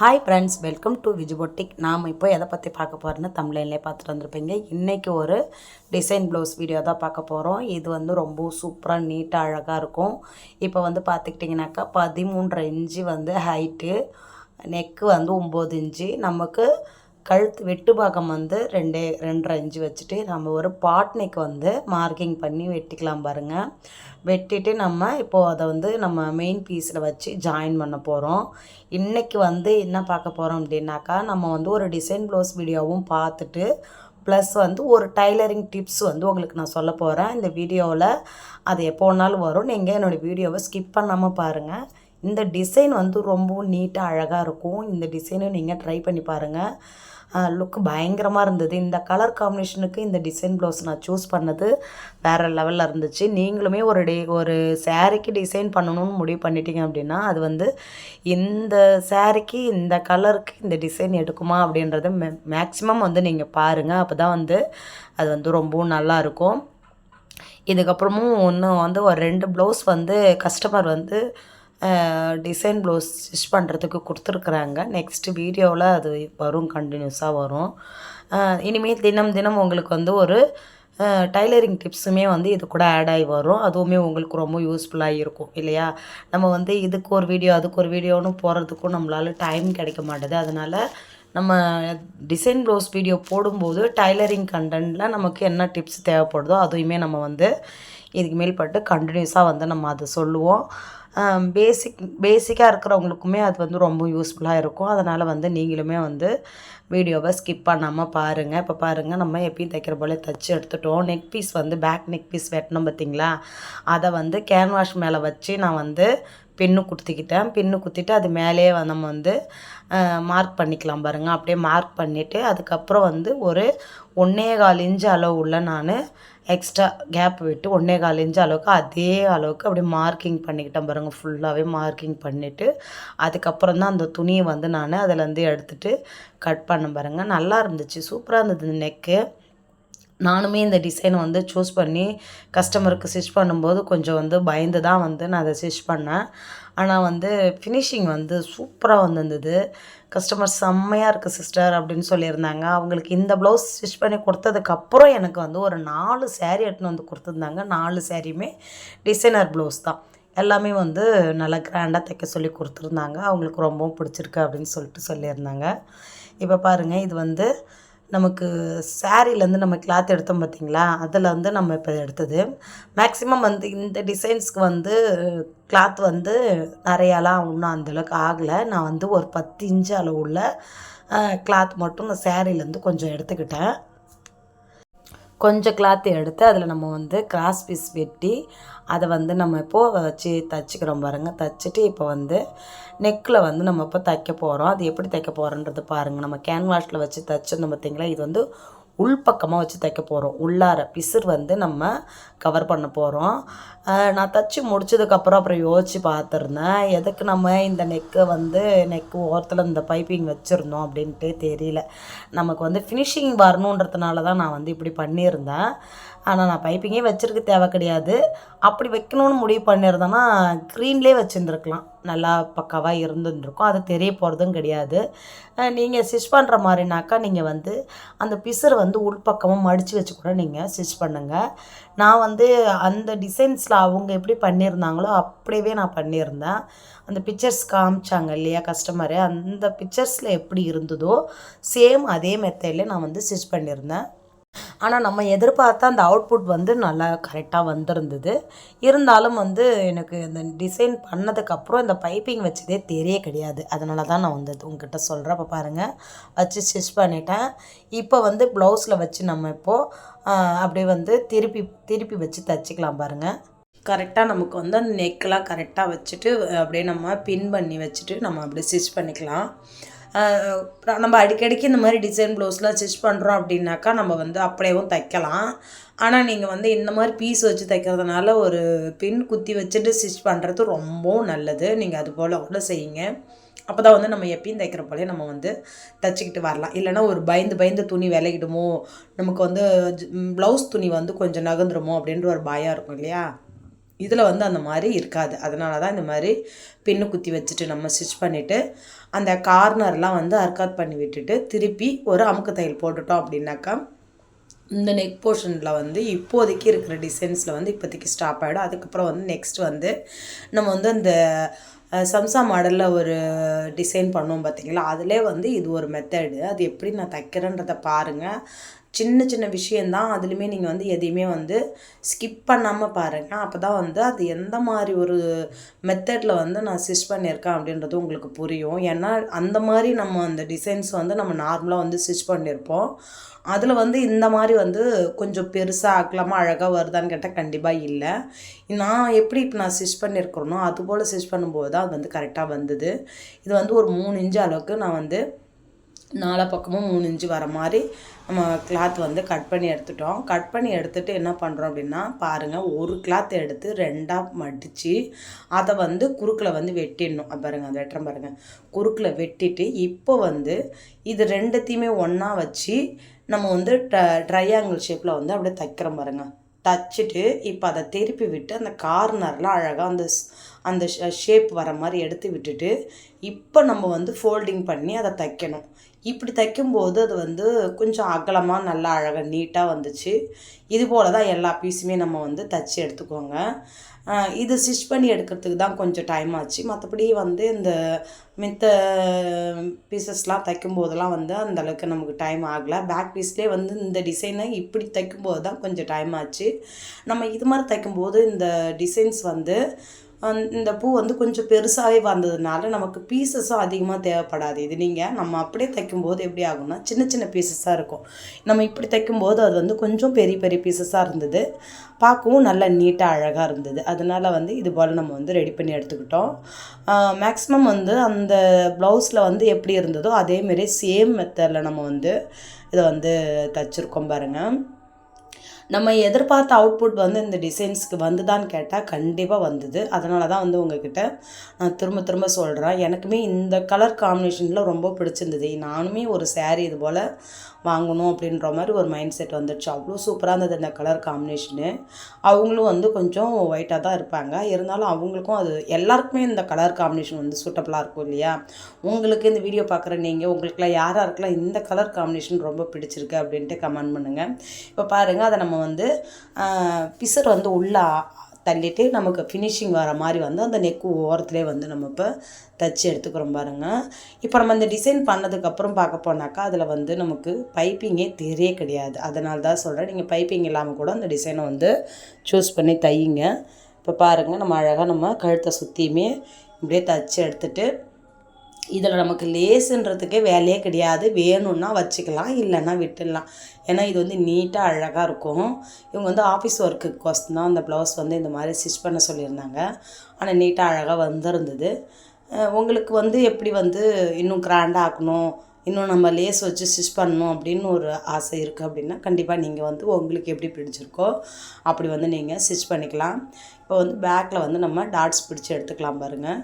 Hi friends welcome to விஜுபொட்டிக் நாம் இப்போ எதை பற்றி பார்க்க போகிறோன்னு தமிழ்லேயே பார்த்துட்டு வந்திருப்பீங்க. இன்றைக்கி ஒரு டிசைன் ப்ளவுஸ் வீடியோ தான் பார்க்க போகிறோம் இது வந்து ரொம்ப சூப்பராக நீட்டாக அழகாக இருக்கும். இப்போ வந்து பார்த்துக்கிட்டிங்கனாக்கா பதிமூன்றரை இன்ச்சு வந்து ஹைட்டு நெக்கு வந்து ஒம்பது இன்ச்சு. நமக்கு கழுத்து வெட்டு பாகம் வந்து ரெண்டே ரெண்டரை இன்ச்சு வச்சுட்டு நம்ம ஒரு பாட் வந்து மார்க்கிங் பண்ணி வெட்டிக்கலாம் பாருங்கள் வெட்டிட்டு நம்ம இப்போது அதை வந்து நம்ம மெயின் பீஸில் வச்சு ஜாயின் பண்ண போகிறோம் இன்றைக்கி வந்து என்ன பார்க்க போகிறோம் அப்படின்னாக்கா நம்ம வந்து ஒரு டிசைன் ப்ளவுஸ் வீடியோவும் பார்த்துட்டு ப்ளஸ் வந்து ஒரு டைலரிங் டிப்ஸ் வந்து உங்களுக்கு நான் சொல்ல போகிறேன் இந்த வீடியோவில் அது எப்போ வேணாலும் வரும். நீங்கள் என்னோடய வீடியோவை ஸ்கிப் பண்ணாமல் பாருங்கள் இந்த டிசைன் வந்து ரொம்பவும் நீட்டாக அழகாக இருக்கும். இந்த டிசைனும் நீங்கள் ட்ரை பண்ணி பாருங்கள் லுக் பயங்கரமாக இருந்தது. இந்த கலர் காம்பினேஷனுக்கு இந்த டிசைன் ப்ளவுஸ் நான் சூஸ் பண்ணது வேறு லெவலில் இருந்துச்சு. நீங்களுமே ஒரு டே ஒரு சேரீக்கு டிசைன் பண்ணணும்னு முடிவு பண்ணிட்டீங்க அப்படின்னா அது வந்து இந்த சேரீக்கு இந்த கலருக்கு இந்த டிசைன் எடுக்குமா அப்படின்றத மே மேக்ஸிமம் வந்து நீங்கள் பாருங்கள் அப்போ தான் வந்து அது வந்து ரொம்பவும் நல்லாயிருக்கும் இதுக்கப்புறமும் இன்னும் வந்து ஒரு ரெண்டு ப்ளவுஸ் வந்து கஸ்டமர் வந்து டிசைன் ப்ளவுஸ் ஸ்டிச் பண்ணுறதுக்கு கொடுத்துருக்குறாங்க. நெக்ஸ்ட்டு வீடியோவில் அது வரும் கண்டினியூஸாக வரும். இனிமேல் தினம் தினம் உங்களுக்கு வந்து ஒரு டைலரிங் டிப்ஸுமே வந்து இது கூட ஆட் ஆகி வரும். அதுவுமே உங்களுக்கு ரொம்ப யூஸ்ஃபுல்லாக இருக்கும் இல்லையா? நம்ம வந்து இதுக்கு ஒரு வீடியோ அதுக்கு ஒரு வீடியோன்னு போகிறதுக்கும் நம்மளால் டைம் கிடைக்க மாட்டேது. அதனால் நம்ம டிசைன் ப்ளவுஸ் வீடியோ போடும்போது டைலரிங் கண்டென்ட்டில் நமக்கு என்ன டிப்ஸ் தேவைப்படுதோ அதையுமே நம்ம வந்து இதுக்கு மேல்பட்டு கண்டினியூஸாக வந்து நம்ம அதை சொல்லுவோம். பேசிக் பேசிக்காக இருக்கிறவங்களுக்குமே அது வந்து ரொம்ப யூஸ்ஃபுல்லாக இருக்கும். அதனால் வந்து நீங்களுமே வந்து வீடியோவை ஸ்கிப் பண்ணாமல் பாருங்கள் இப்போ பாருங்கள் நம்ம எப்பயும் தைக்கிற போல தைச்சி எடுத்துட்டோம். நெக் பீஸ் வந்து பேக் நெக் பீஸ் வெட்டணும் பார்த்திங்களா அதை வந்து கேன்வாஷ் மேலே வச்சு நான் வந்து பின்னு குத்திக்கிட்டேன் பின்னு குத்திட்டு அது மேலேயே நம்ம வந்து மார்க் பண்ணிக்கலாம் பாருங்கள் அப்படியே மார்க் பண்ணிவிட்டு அதுக்கப்புறம் வந்து ஒரு ஒன்றே கால் இன்ச்சு அளவு உள்ள நான் எக்ஸ்ட்ரா கேப் விட்டு ஒன்றே கால் இன்ச்சு அளவுக்கு அதே அளவுக்கு அப்படியே மார்க்கிங் பண்ணிக்கிட்டேன் பாருங்கள் ஃபுல்லாகவே மார்க்கிங் பண்ணிவிட்டு அதுக்கப்புறம் தான் அந்த துணியை வந்து நான் அதிலேருந்து எடுத்துகிட்டு கட் பண்ண பாருங்கள் நல்லா இருந்துச்சு. சூப்பராக இருந்தது நெக்கு நானுமே இந்த டிசைனை வந்து சூஸ் பண்ணி கஸ்டமருக்கு ஸ்டிச் பண்ணும்போது கொஞ்சம் வந்து பயந்து தான் வந்து நான் அதை ஸ்டிச் பண்ணேன். ஆனால் வந்து ஃபினிஷிங் வந்து சூப்பராக வந்திருந்தது. கஸ்டமர் செம்மையாக இருக்குது சிஸ்டர் அப்படின்னு சொல்லியிருந்தாங்க. அவங்களுக்கு இந்த ப்ளவுஸ் ஸ்டிச் பண்ணி கொடுத்ததுக்கப்புறம் எனக்கு வந்து ஒரு நாலு சேரீ எடுத்துன்னு வந்து கொடுத்துருந்தாங்க. நாலு சேரீயுமே டிசைனர் ப்ளவுஸ் தான். எல்லாமே வந்து நல்லா கிராண்டாக தைக்க சொல்லி கொடுத்துருந்தாங்க. அவங்களுக்கு ரொம்பவும் பிடிச்சிருக்கு அப்படின்னு சொல்லிட்டு சொல்லியிருந்தாங்க. இப்போ பாருங்கள் இது வந்து நமக்கு சாரீலேருந்து நம்ம கிளாத் எடுத்தோம் பார்த்திங்களா? அதில் வந்து நம்ம இப்போ எடுத்தது. மேக்ஸிமம் வந்து இந்த டிசைன்ஸ்க்கு வந்து கிளாத் வந்து நிறையாலாம் ஒன்றும் அந்தளவுக்கு ஆகலை. நான் வந்து ஒரு பத்து இன்ச்சு அளவு உள்ள கிளாத் மட்டும் இந்த சேரீலேருந்து கொஞ்சம் எடுத்துக்கிட்டேன். கொஞ்சம் கிளாத் எடுத்து அதில் நம்ம வந்து கிராஸ் பீஸ் வெட்டி அதை வந்து நம்ம இப்போது வச்சு தைச்சிக்கிறோம் பாருங்கள் தச்சுட்டு இப்போ வந்து நெக்கில் வந்து நம்ம இப்போ தைக்க போகிறோம் அது எப்படி தைக்க போகிறோன்றது பாருங்கள் நம்ம கேன்வாஷில் வச்சு தைச்சிருந்தோம் பார்த்திங்களா இது வந்து உள்பக்கமாக வச்சு தைக்க போகிறோம் உள்ளார பிசுர் வந்து நம்ம கவர் பண்ண போகிறோம் நான் தைச்சி முடிச்சதுக்கப்புறம் அப்புறம் யோசித்து பார்த்துருந்தேன். எதுக்கு நம்ம இந்த நெக்கை வந்து நெக்கு ஓரத்தில் இந்த பைப்பிங் வச்சுருந்தோம் அப்படின்ட்டு தெரியல. நமக்கு வந்து ஃபினிஷிங் வரணுன்றதுனால தான் நான் வந்து இப்படி பண்ணியிருந்தேன். ஆனால் நான் பைப்பிங்கே வச்சுருக்க தேவை கிடையாது. அப்படி வைக்கணும்னு முடிவு பண்ணியிருந்தேன்னா க்ரீன்லேயே வச்சுருந்துருக்கலாம். நல்லா பக்காவாக இருந்துருக்கும் அது தெரிய போகிறதும் கிடையாது. நீங்கள் ஸ்டிச் பண்ணுற மாதிரினாக்கா நீங்கள் வந்து அந்த பிசர் வந்து உள்பக்கமாக மடித்து வச்சு கூட நீங்கள் ஸ்டிச் பண்ணுங்கள் நான் வந்து அந்த டிசைன்ஸில் அவங்க எப்படி பண்ணியிருந்தாங்களோ அப்படியே நான் பண்ணியிருந்தேன் அந்த பிக்சர்ஸ் காமிச்சாங்க இல்லையா கஸ்டமரு அந்த பிக்சர்ஸில் எப்படி இருந்ததோ சேம் அதே மெத்தடில் நான் வந்து ஸ்டிச் பண்ணியிருந்தேன் ஆனால் நம்ம எதிர்பார்த்த அந்த அவுட்புட் வந்து நல்லா கரெக்டாக வந்திருந்தது. இருந்தாலும் வந்து எனக்கு இந்த டிசைன் பண்ணதுக்கப்புறம் இந்த பைப்பிங் வச்சதே தெரிய கிடையாது. அதனால தான் நான் வந்து உங்ககிட்ட சொல்கிறேன் இப்போ பாருங்கள் வச்சு ஸ்டிச் பண்ணிட்டேன். இப்போ வந்து ப்ளவுஸில் வச்சு நம்ம இப்போது அப்படியே வந்து திருப்பி திருப்பி வச்சு தைச்சிக்கலாம் பாருங்கள் கரெக்டாக நமக்கு வந்து அந்த நெக்கெலாம் கரெக்டாக வச்சுட்டு அப்படியே நம்ம பின் பண்ணி வச்சுட்டு நம்ம அப்படியே ஸ்டிச் பண்ணிக்கலாம். நம்ம அடிக்கடிக்கு இந்த மாதிரி டிசைன் ப்ளவுஸ்லாம் ஸ்டிச் பண்ணுறோம் அப்படின்னாக்கா நம்ம வந்து அப்படியேவும் தைக்கலாம். ஆனால் நீங்கள் வந்து இந்த மாதிரி பீஸ் வச்சு தைக்கிறதுனால ஒரு பின் குத்தி வச்சுட்டு ஸ்டிச் பண்ணுறது ரொம்பவும் நல்லது. நீங்கள் அது போல் கூட செய்யுங்க. அப்போ தான் வந்து நம்ம எப்பயும் தைக்கிற போலே நம்ம வந்து தைச்சிக்கிட்டு வரலாம். இல்லைனா ஒரு பயந்து பயந்து துணி விளையிடுமோ நமக்கு வந்து ப்ளவுஸ் துணி வந்து கொஞ்சம் நகர்ந்துருமோ? அப்படின்ற ஒரு பயம் இருக்கும் இல்லையா? இதில் வந்து அந்த மாதிரி இருக்காது. அதனால தான் இந்த மாதிரி பின்னு குத்தி வச்சுட்டு நம்ம ஸ்டிச் பண்ணிவிட்டு அந்த கார்னர்லாம் வந்து அர்க்காட் பண்ணி விட்டுட்டு திருப்பி ஒரு அமுக்கு தையல் போட்டுட்டோம் அப்படின்னாக்கா இந்த நெக் போர்ஷனில் வந்து இப்போதைக்கு இருக்கிற டிசைன்ஸில் வந்து இப்போதைக்கு ஸ்டாப் ஆகிடும் அதுக்கப்புறம் வந்து நெக்ஸ்ட் வந்து நம்ம வந்து அந்த சம்சா மாடலில் ஒரு டிசைன் பண்ணுவோம் பார்த்தீங்களா? அதிலே வந்து இது ஒரு மெத்தடு அது எப்படி நான் தைக்கிறேன்றதை பாருங்கள் சின்ன சின்ன விஷயந்தான் அதுலேயுமே நீங்கள் வந்து எதையுமே வந்து ஸ்கிப் பண்ணாமல் பாருங்கள் அப்போ தான் வந்து அது எந்த மாதிரி ஒரு மெத்தடில் வந்து நான் ஸ்டிச் பண்ணியிருக்கேன் அப்படின்றது உங்களுக்கு புரியும். ஏன்னா அந்த மாதிரி நம்ம அந்த டிசைன்ஸ் வந்து நம்ம நார்மலாக வந்து ஸ்டிச் பண்ணியிருப்போம். அதில் வந்து இந்த மாதிரி வந்து கொஞ்சம் பெருசாக ஆக்கலாமா அழகாக வருதான்னு கேட்டால் கண்டிப்பாக இல்லை. நான் எப்படி இப்போ நான் ஸ்டிச் பண்ணியிருக்கிறேனோ அதுபோல் ஸ்டிச் பண்ணும்போது தான் அது வந்து கரெக்டாக வந்தது. இது வந்து ஒரு மூணு இன்ச்சு அளவுக்கு நான் வந்து நாலா பக்கமும் மூணு இன்ச்சு வர மாதிரி நம்ம கிளாத் வந்து கட் பண்ணி எடுத்துட்டோம். கட் பண்ணி எடுத்துகிட்டு என்ன பண்ணுறோம் அப்படின்னா பாருங்கள் ஒரு கிளாத் எடுத்து ரெண்டாக மடித்து அதை வந்து குறுக்கில் வந்து வெட்டிடணும். பாருங்கள் அது வெட்டுற பாருங்கள் குறுக்கில் வெட்டிட்டு இப்போ வந்து இது ரெண்டுத்தையுமே ஒன்றா வச்சு நம்ம வந்து ட்ர ட்ரையாங்கிள் ஷேப்பில் வந்து அப்படியே தைக்கிறோம் பாருங்கள் தச்சுட்டு இப்போ அதை திருப்பி விட்டு அந்த கார்னர்லாம் அழகாக அந்த ஸ்- அந்த ஷேப் வர மாதிரி எடுத்து விட்டுட்டு இப்போ நம்ம வந்து ஃபோல்டிங் பண்ணி அதை தைக்கணும். இப்படி தைக்கும்போது அது வந்து கொஞ்சம் அகலமாக நல்லா அழகாக நீட்டாக வந்துச்சு. இது போல் தான் எல்லா பீஸுமே நம்ம வந்து தச்சு எடுத்துக்கோங்க. இது ஸ்டிச் பண்ணி எடுக்கிறதுக்கு தான் கொஞ்சம் டைம் ஆச்சு. மற்றபடி வந்து இந்த மித்த பீசஸ்லாம் தைக்கும் போதெல்லாம் வந்து அந்தளவுக்கு நமக்கு டைம் ஆகலை. பேக் பீஸ்லேயே வந்து இந்த டிசைனை இப்படி தைக்கும்போது தான் கொஞ்சம் டைம் ஆச்சு. நம்ம இது மாதிரி தைக்கும்போது இந்த டிசைன்ஸ் வந்து இந்த பூ வந்து கொஞ்சம் பெருசாகவே வந்ததுனால நமக்கு பீசஸும் அதிகமாக தேவைப்படாது. இது நீங்கள் நம்ம அப்படியே தைக்கும்போது எப்படி ஆகும்னா சின்ன சின்ன பீசஸாக இருக்கும். நம்ம இப்படி தைக்கும்போது அது வந்து கொஞ்சம் பெரிய பெரிய பீசஸாக இருந்தது. பார்க்கவும் நல்லா நீட்டாக அழகாக இருந்தது. அதனால வந்து இது போல் நம்ம வந்து ரெடி பண்ணி எடுத்துக்கிட்டோம். மேக்ஸிமம் வந்து அந்த ப்ளவுஸில் வந்து எப்படி இருந்ததோ அதேமாரி சேம் மெத்தடில் நம்ம வந்து இதை வந்து தச்சுருக்கோம் பாருங்கள் நம்ம எதிர்பார்த்த அவுட்புட் வந்து இந்த டிசைன்ஸ்க்கு வந்துதான்னு கேட்டால் கண்டிப்பாக வந்தது. அதனால தான் வந்து உங்ககிட்ட நான் திரும்ப திரும்ப சொல்கிறேன் எனக்குமே இந்த கலர் காம்பினேஷனில் ரொம்ப பிடிச்சிருந்தது. நானுமே ஒரு சேரீ இது போல் வாங்கணும் அப்படின்ற மாதிரி ஒரு மைண்ட் செட் வந்துடுச்சு. அவ்வளோ சூப்பராக இருந்தது இந்த கலர் காம்பினேஷனு அவங்களும் வந்து கொஞ்சம் ஒயிட்டாக தான் இருப்பாங்க. இருந்தாலும் அவங்களுக்கும் அது எல்லாருக்குமே இந்த கலர் காம்பினேஷன் வந்து சூட்டபுளாக இருக்கும் இல்லையா? உங்களுக்கு இந்த வீடியோ பார்க்குற நீங்கள் உங்களுக்குலாம் யார் இருக்கலாம் இந்த கலர் காம்பினேஷன் ரொம்ப பிடிச்சிருக்கு அப்படின்ட்டு கமெண்ட் பண்ணுங்கள் இப்போ பாருங்கள் அதை நம்ம வந்து பிசர் வந்து உள்ளே தள்ளிட்டு நமக்கு ஃபினிஷிங் வர மாதிரி வந்து அந்த நெக்கு ஓரத்துலேயே வந்து நம்ம இப்போ தச்சு எடுத்துக்கிறோம் பாருங்கள் இப்போ நம்ம இந்த டிசைன் பண்ணதுக்கப்புறம் பார்க்க போனாக்கா அதில் வந்து நமக்கு பைப்பிங்கே தெரிய கிடையாது. அதனால தான் சொல்கிறேன் நீங்கள் பைப்பிங் இல்லாமல் கூட அந்த டிசைனை வந்து சூஸ் பண்ணி தையுங்க. இப்போ பாருங்கள் நம்ம அழகாக நம்ம கழுத்தை சுற்றியுமே இப்படியே தச்சு எடுத்துகிட்டு இதில் நமக்கு லேஸுன்றதுக்கே வேலையே கிடையாது. வேணும்னா வச்சுக்கலாம் இல்லைன்னா விட்டுடலாம். ஏன்னா இது வந்து நீட்டாக அழகாக இருக்கும். இவங்க வந்து ஆஃபீஸ் ஒர்க்குக்கு தான் அந்த ப்ளவுஸ் வந்து இந்த மாதிரி ஸ்டிச் பண்ண சொல்லியிருந்தாங்க. ஆனால் நீட்டாக அழகாக வந்திருந்தது. உங்களுக்கு வந்து எப்படி வந்து இன்னும் கிராண்டாக ஆக்கணும் இன்னும் நம்ம லேஸ் வச்சு ஸ்டிச் பண்ணணும் அப்படின்னு ஒரு ஆசை இருக்குது அப்படின்னா கண்டிப்பாக நீங்கள் வந்து உங்களுக்கு எப்படி பிடிச்சிருக்கோ அப்படி வந்து நீங்கள் ஸ்டிச் பண்ணிக்கலாம். இப்போ வந்து பேக்கில் வந்து நம்ம டாட்ஸ் பிடிச்சி எடுத்துக்கலாம் பாருங்கள்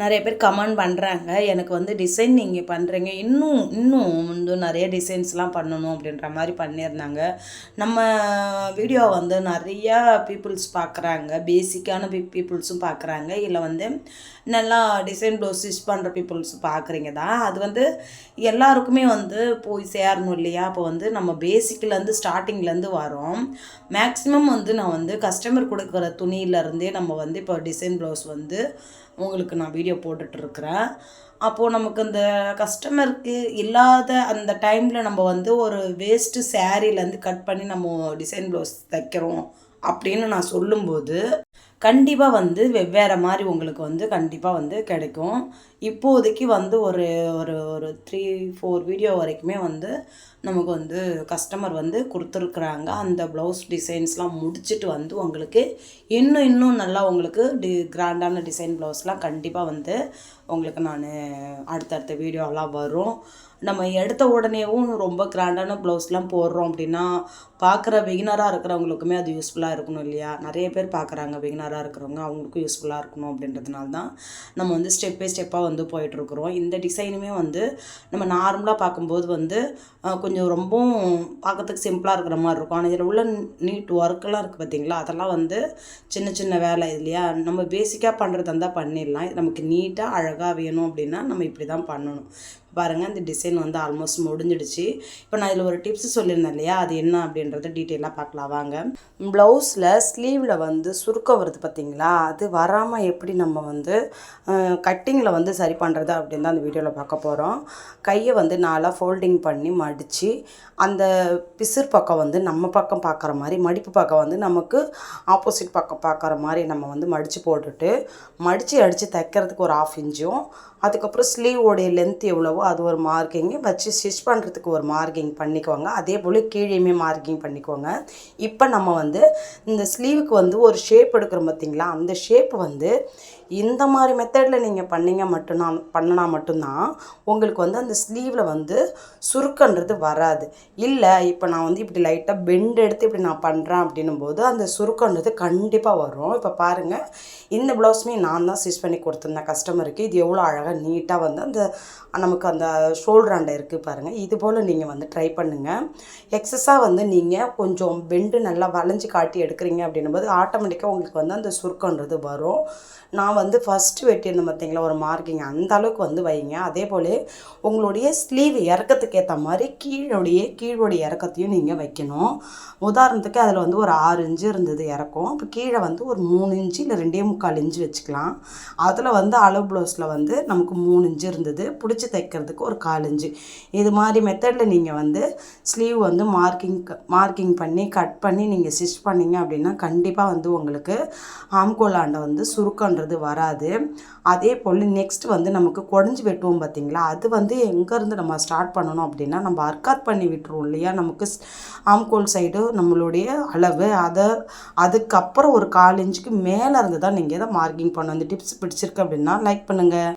நிறைய பேர் கமெண்ட் பண்ணுறாங்க எனக்கு வந்து டிசைன் நீங்கள் பண்ணுறீங்க இன்னும் இன்னும் வந்து நிறைய டிசைன்ஸ்லாம் பண்ணணும் அப்படின்ற மாதிரி பண்ணியிருந்தாங்க. நம்ம வீடியோ வந்து நிறையா பீப்புள்ஸ் பார்க்குறாங்க. பேசிக்கான பீ பீப்புள்ஸும் பார்க்குறாங்க. இல்லை வந்து நல்லா டிசைன் ப்ளவுஸ் ஸ்டிச் பண்ணுற பீப்புள்ஸ் பார்க்குறீங்க தான். அது வந்து எல்லாருக்குமே வந்து போய் சேரணும் இல்லையா? அப்போ வந்து நம்ம பேசிக்லேருந்து ஸ்டார்டிங்லேருந்து வரோம். மேக்ஸிமம் வந்து நான் வந்து கஸ்டமர் கொடுக்குற துணியிலேருந்தே நம்ம வந்து இப்போ டிசைன் ப்ளவுஸ் வந்து உங்களுக்கு நான் வீடியோ போட்டுட்ருக்குறேன் அப்போது நமக்கு அந்த கஸ்டமருக்கு இல்லாத அந்த டைமில் நம்ம வந்து ஒரு வேஸ்ட்டு சேரீலேருந்து கட் பண்ணி நம்ம டிசைன் ப்ளவுஸ் தைக்கிறோம் அப்படின்னு நான் சொல்லும்போது கண்டிப்பாக வந்து வெவ்வேறு மாதிரி உங்களுக்கு வந்து கண்டிப்பாக வந்து கிடைக்கும். இப்போதைக்கு வந்து ஒரு ஒரு ஒரு த்ரீ ஃபோர் வீடியோ வரைக்குமே வந்து நமக்கு வந்து கஸ்டமர் வந்து கொடுத்துருக்குறாங்க. அந்த ப்ளவுஸ் டிசைன்ஸ்லாம் முடிச்சுட்டு வந்து உங்களுக்கு இன்னும் இன்னும் நல்லா உங்களுக்கு டி கிராண்டான டிசைன் ப்ளவுஸ்லாம் கண்டிப்பாக வந்து உங்களுக்கு நான் அடுத்தடுத்த வீடியோலாம் வரும். நம்ம எடுத்த உடனேவும் ரொம்ப கிராண்டான ப்ளவுஸ்லாம் போடுறோம் அப்படின்னா பார்க்குற பிகினராக இருக்கிறவங்களுக்குமே அது யூஸ்ஃபுல்லாக இருக்கணும் இல்லையா? நிறைய பேர் பார்க்குறாங்க பிகினராக இருக்கிறவங்க அவங்களுக்கும் யூஸ்ஃபுல்லாக இருக்கணும் அப்படின்றதுனால தான் நம்ம வந்து ஸ்டெப் பை ஸ்டெப்பாக வந்து போயிட்டுருக்குறோம். இந்த டிசைனுமே வந்து நம்ம நார்மலாக பார்க்கும்போது வந்து கொஞ்சம் ரொம்பவும் பார்க்கறதுக்கு சிம்பிளாக இருக்கிற மாதிரி இருக்கும். ஆனால் இதில் உள்ள நீட் ஒர்க்கெல்லாம் இருக்குது பார்த்தீங்களா அதெல்லாம் வந்து சின்ன சின்ன வேலை இல்லையா? நம்ம பேசிக்காக பண்ணுறதா இருந்தால் பண்ணிடலாம். இது நமக்கு நீட்டாக அழகாக வேணும் அப்படின்னா நம்ம இப்படி தான் பண்ணணும். பாருங்கள் இந்த டிசைன் வந்து ஆல்மோஸ்ட் முடிஞ்சிடுச்சு. இப்போ நான் இதில் ஒரு டிப்ஸ் சொல்லியிருந்தேன் இல்லையா? அது என்ன அப்படின்றத டீட்டெயிலாக பார்க்கலாம் வாங்க. ப்ளவுஸில் ஸ்லீவில் வந்து சுருக்கம் வருது பார்த்தீங்களா? அது வராமல் எப்படி நம்ம வந்து கட்டிங்கில் வந்து சரி பண்ணுறது அப்படின்னு தான் அந்த வீடியோவில் பார்க்க போகிறோம் கையை வந்து நாளாக ஃபோல்டிங் பண்ணி மடித்து அந்த பிசிர் பக்கம் வந்து நம்ம பக்கம் பார்க்குற மாதிரி மடிப்பு பக்கம் வந்து நமக்கு ஆப்போசிட் பக்கம் பார்க்குற மாதிரி நம்ம வந்து மடித்து போட்டுட்டு மடித்து அடித்து தைக்கிறதுக்கு ஒரு ஆஃப் இன்ச்சும் அதுக்கப்புறம் ஸ்லீவோடைய லென்த் எவ்வளவோ அது ஒரு மார்க்கிங் வச்சு ஸ்டிச் பண்ணுறதுக்கு ஒரு மார்க்கிங் பண்ணிக்கோங்க. அதே போல் கீழேயுமே மார்க்கிங் பண்ணிக்கோங்க. இப்போ நம்ம வந்து இந்த ஸ்லீவுக்கு வந்து ஒரு ஷேப் எடுக்கிறோம் பார்த்தீங்களா அந்த ஷேப் வந்து இந்த மாதிரி மெத்தடில் நீங்கள் பண்ணீங்க மட்டும்தான் பண்ணினா மட்டும்தான் உங்களுக்கு வந்து அந்த ஸ்லீவில் வந்து சுருக்கன்றது வராது. இல்லை இப்போ நான் வந்து இப்படி லைட்டாக பெண்ட் எடுத்து இப்படி நான் பண்ணுறேன் அப்படின்னும் போது அந்த சுருக்கன்றது கண்டிப்பாக வரும். இப்போ பாருங்கள் இந்த ப்ளவுஸுமே நான் தான் ஸ்டிச் பண்ணி கொடுத்துருந்தேன் கஸ்டமருக்கு இது எவ்வளோ அழகாக நீட்டாக வந்து அந்த நமக்கு அந்த ஷோல்டர் அண்டை இருக்குது பாருங்கள் இது போல் நீங்கள் வந்து ட்ரை பண்ணுங்கள் எக்ஸஸாக வந்து நீங்கள் கொஞ்சம் பெண்டு நல்லா வளைஞ்சு காட்டி எடுக்கிறீங்க அப்படின்னும் போது ஆட்டோமேட்டிக்காக உங்களுக்கு வந்து அந்த சுருக்கன்றது வரும். நான் வந்து ஃபஸ்ட்டு வெட்டியிருந்தேன் பார்த்தீங்களா ஒரு மார்க்கிங் அந்த அளவுக்கு வந்து வைங்க. அதே போல் உங்களுடைய ஸ்லீவ் இறக்கத்துக்கு ஏற்ற மாதிரி கீழோடைய கீழோடைய இறக்கத்தையும் நீங்கள் வைக்கணும். உதாரணத்துக்கு அதில் வந்து ஒரு ஆறு இன்ச்சு இருந்தது இறக்கம். இப்போ கீழே வந்து ஒரு மூணு இன்ச்சு இல்லை ரெண்டே முக்கால் இன்ச்சு வச்சுக்கலாம். அதில் வந்து அளவு ப்ளவுஸில் வந்து நமக்கு மூணு இன்ச்சு இருந்தது. பிடிச்சி தைக்கிறதுக்கு ஒரு கால் இன்ச்சு. இது மாதிரி மெத்தடில் நீங்கள் வந்து ஸ்லீவ் வந்து மார்க்கிங் மார்க்கிங் பண்ணி கட் பண்ணி நீங்கள் ஸ்டிச் பண்ணீங்க அப்படின்னா கண்டிப்பாக வந்து உங்களுக்கு ஆம்கோலாண்டை வந்து சுருக்கன்றது வராது. அதே போல் நெக்ஸ்ட் வந்து நமக்கு குடஞ்சி வெட்டுவோம் பார்த்தீங்களா? அது வந்து எங்கேருந்து நம்ம ஸ்டார்ட் பண்ணணும் அப்படின்னா நம்ம அர்க்காத் பண்ணி விட்டுருவோம் இல்லையா? நமக்கு ஸ்- ஆம்கோல் சைடு நம்மளுடைய அளவு. அதை அதுக்கப்புறம் ஒரு கால் இன்ச்சுக்கு மேலே இருந்து தான் நீங்கள் இதை மார்க்கிங் பண்ணணும்? இந்த டிப்ஸ் பிடிச்சிருக்கு அப்படின்னா லைக் பண்ணுங்கள்